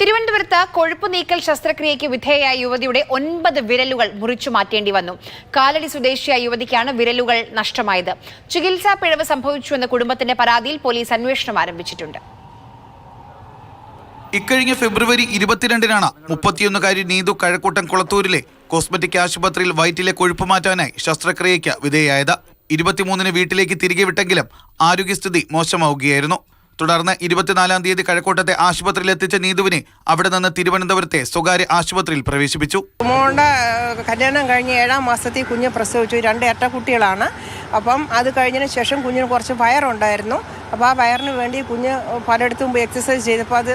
തിരുവനന്തപുരത്ത് കൊഴുപ്പ് നീക്കൽ ശസ്ത്രക്രിയയ്ക്ക് വിധേയയായ യുവതിയുടെ ഒൻപത് വിരലുകൾ മുറിച്ചു മാറ്റേണ്ടി വന്നു. കാലടി സ്വദേശിയായ യുവതിക്കാണ് വിരലുകൾ നഷ്ടമായത്. ചികിത്സാ പിഴവ് സംഭവിച്ചുവെന്ന കുടുംബത്തിന്റെ പരാതിയിൽ പോലീസ് അന്വേഷണം ആരംഭിച്ചിട്ടുണ്ട്. ഇക്കഴിഞ്ഞ ഫെബ്രുവരി ഇരുപത്തിരണ്ടിനാണ് മുപ്പത്തിയൊന്നുകാരി നീതു കഴക്കൂട്ടം കുളത്തൂരിലെ കോസ്മെറ്റിക് ആശുപത്രിയിൽ വയറ്റിലെ കൊഴുപ്പ് മാറ്റാനായി ശസ്ത്രക്രിയയ്ക്ക് വിധേയയായത്. ഇരുപത്തിമൂന്നിന് വീട്ടിലേക്ക് തിരികെ വിട്ടെങ്കിലും ആരോഗ്യസ്ഥിതി മോശമാവുകയായിരുന്നു. തുടർന്ന് ഇരുപത്തിനാലാം തീയതി കഴക്കൂട്ടത്തെ ആശുപത്രിയിൽ എത്തിച്ച നീതുവിനെ അവിടെ നിന്ന് തിരുവനന്തപുരത്തെ സ്വകാര്യ ആശുപത്രിയിൽ പ്രവേശിപ്പിച്ചു. മോളുടെ കല്യാണം കഴിഞ്ഞ് ഏഴാം മാസത്തിൽ കുഞ്ഞ് പ്രസവിച്ചു. രണ്ട് ഇരട്ട കുട്ടികളാണ്. അപ്പം അത് കഴിഞ്ഞതിന് ശേഷം കുഞ്ഞിന് കുറച്ച് വയറുണ്ടായിരുന്നു. അപ്പോൾ ആ വയറിന് വേണ്ടി കുഞ്ഞ് പലയിടത്തും പോയി എക്സസൈസ് ചെയ്തപ്പോൾ അത്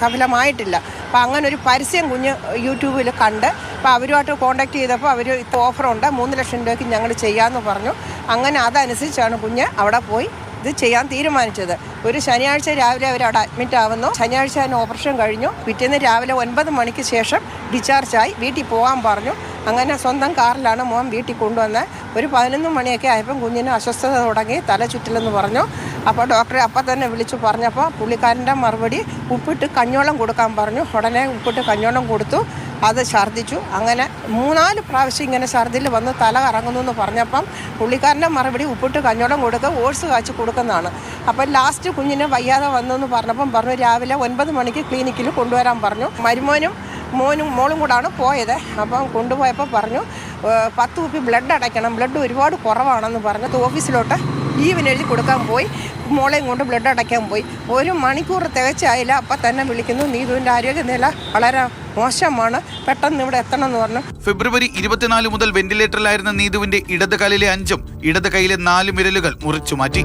സഫലമായിട്ടില്ല. അപ്പം അങ്ങനെ ഒരു പരസ്യം കുഞ്ഞ് യൂട്യൂബിൽ കണ്ട് അപ്പോൾ അവരുമായിട്ട് കോൺടാക്ട് ചെയ്തപ്പോൾ അവർ ഇപ്പോൾ ഓഫറുണ്ട് മൂന്ന് ലക്ഷം രൂപയ്ക്ക് ഞങ്ങൾ ചെയ്യാമെന്ന് പറഞ്ഞു. അങ്ങനെ അതനുസരിച്ചാണ് കുഞ്ഞ് അവിടെ പോയി ഇത് ചെയ്യാൻ തീരുമാനിച്ചത്. ഒരു ശനിയാഴ്ച രാവിലെ അവർ അവിടെ അഡ്മിറ്റ് ആവുന്നു. ശനിയാഴ്ച തന്നെ ഓപ്പറേഷൻ കഴിഞ്ഞു. പിറ്റേന്ന് രാവിലെ ഒൻപത് മണിക്ക് ശേഷം ഡിസ്ചാർജായി വീട്ടിൽ പോകാൻ പറഞ്ഞു. അങ്ങനെ സ്വന്തം കാറിലാണ് മോൻ വീട്ടിൽ കൊണ്ടുവന്ന്. ഒരു പതിനൊന്ന് മണിയൊക്കെ ആയപ്പം കുഞ്ഞിന് അസ്വസ്ഥത തുടങ്ങി തല ചുറ്റിലെന്ന് പറഞ്ഞു. അപ്പോൾ ഡോക്ടറെ അപ്പം തന്നെ വിളിച്ചു പറഞ്ഞപ്പോൾ പുള്ളിക്കാരന്റെ മറുപടി ഉപ്പിട്ട് കഞ്ഞോളം കൊടുക്കാൻ പറഞ്ഞു. ഉടനെ ഉപ്പിട്ട് കഞ്ഞോളം കൊടുത്തു. അത് ഛർദ്ദിച്ചു. അങ്ങനെ മൂന്നാൽ പ്രാവശ്യം ഇങ്ങനെ ഛർദ്ദിൽ വന്ന് തല കറങ്ങുന്നു എന്ന് പറഞ്ഞപ്പം പുള്ളിക്കാരന്റെ മറുപടി ഉപ്പിട്ട് കഞ്ഞോടം കൊടുത്ത് ഓട്സ് കാച്ചി കൊടുക്കുന്നതാണ്. അപ്പം ലാസ്റ്റ് കുഞ്ഞിന് വയ്യാതെ വന്നു എന്ന് പറഞ്ഞപ്പം പറഞ്ഞു രാവിലെ ഒൻപത് മണിക്ക് ക്ലിനിക്കിൽ കൊണ്ടുവരാൻ പറഞ്ഞു. മരുമോനും മോനും മോളും കൂടാണ് പോയത്. അപ്പം കൊണ്ടുപോയപ്പോൾ പറഞ്ഞു "ഏഹ്, പത്ത് കുപ്പി ബ്ലഡ് അടയ്ക്കണം. ബ്ലഡ് ഒരുപാട് കുറവാണെന്ന് പറഞ്ഞു ഓഫീസിലോട്ട് ലീവിന് എഴുതി കൊടുക്കാൻ പോയി. മോളെയും കൊണ്ട് ബ്ലഡ് അടയ്ക്കാൻ പോയി. ഒരു മണിക്കൂർ തികച്ചായില്ല. അപ്പം തന്നെ വിളിക്കുന്നു നീതുവിന്റെ ആരോഗ്യനില വളരെ. മോശമാണ്. പെട്ടെന്ന് ഇവിടെ എത്തണം എന്ന് പറഞ്ഞു. ഫെബ്രുവരി ഇരുപത്തിനാല് മുതൽ വെന്റിലേറ്ററിലായിരുന്ന നീതുവിന്റെ ഇടത് കാലിലെ അഞ്ചും ഇടത് കൈയിലെ നാല് വിരലുകൾ മുറിച്ചു മാറ്റി.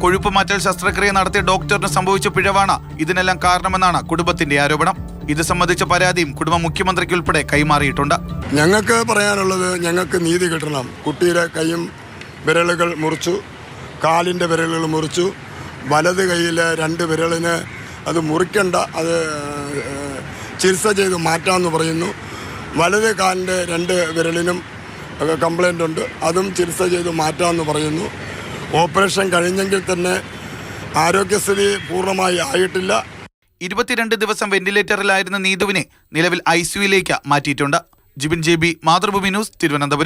കൊഴുപ്പ് മാറ്റൽ ശസ്ത്രക്രിയ നടത്തിയ ഡോക്ടറിന് സംഭവിച്ച പിഴവാണ് ഇതിനെല്ലാം കാരണമെന്നാണ് കുടുംബത്തിന്റെ ആരോപണം. ഇത് സംബന്ധിച്ച പരാതിയും കുടുംബം മുഖ്യമന്ത്രിക്ക് ഉൾപ്പെടെ കൈമാറിയിട്ടുണ്ട്. ഞങ്ങൾക്ക് പറയാനുള്ളത് ഞങ്ങൾക്ക് നീതി കിട്ടണം. കുട്ടിയുടെ കൈയും വിരലുകൾ മുറിച്ചു. കാലിന്റെ വിരലുകൾ മുറിച്ചു. വലത് കൈയിലെ രണ്ട് വിരലിന് അത് മുറിക്കണ്ട അത് ചികിത്സ ചെയ്ത് മാറ്റാമെന്ന് പറയുന്നു. വലത് കാലിന്റെ രണ്ട് വിരലിനും കംപ്ലൈന്റ് ഉണ്ട്. അതും ചികിത്സ ചെയ്ത് മാറ്റാമെന്ന് പറയുന്നു. ഓപ്പറേഷൻ കഴിഞ്ഞെങ്കിൽ തന്നെ ആരോഗ്യസ്ഥിതി പൂർണമായി ആയിട്ടില്ല. ഇരുപത്തിരണ്ട് ദിവസം വെന്റിലേറ്ററിലായിരുന്ന നീതുവിനെ നിലവിൽ ഐ സിയുയിലേക്ക് മാറ്റിയിട്ടുണ്ട്. Jibin J B Mathrubhumi news Thiruvananthapuram.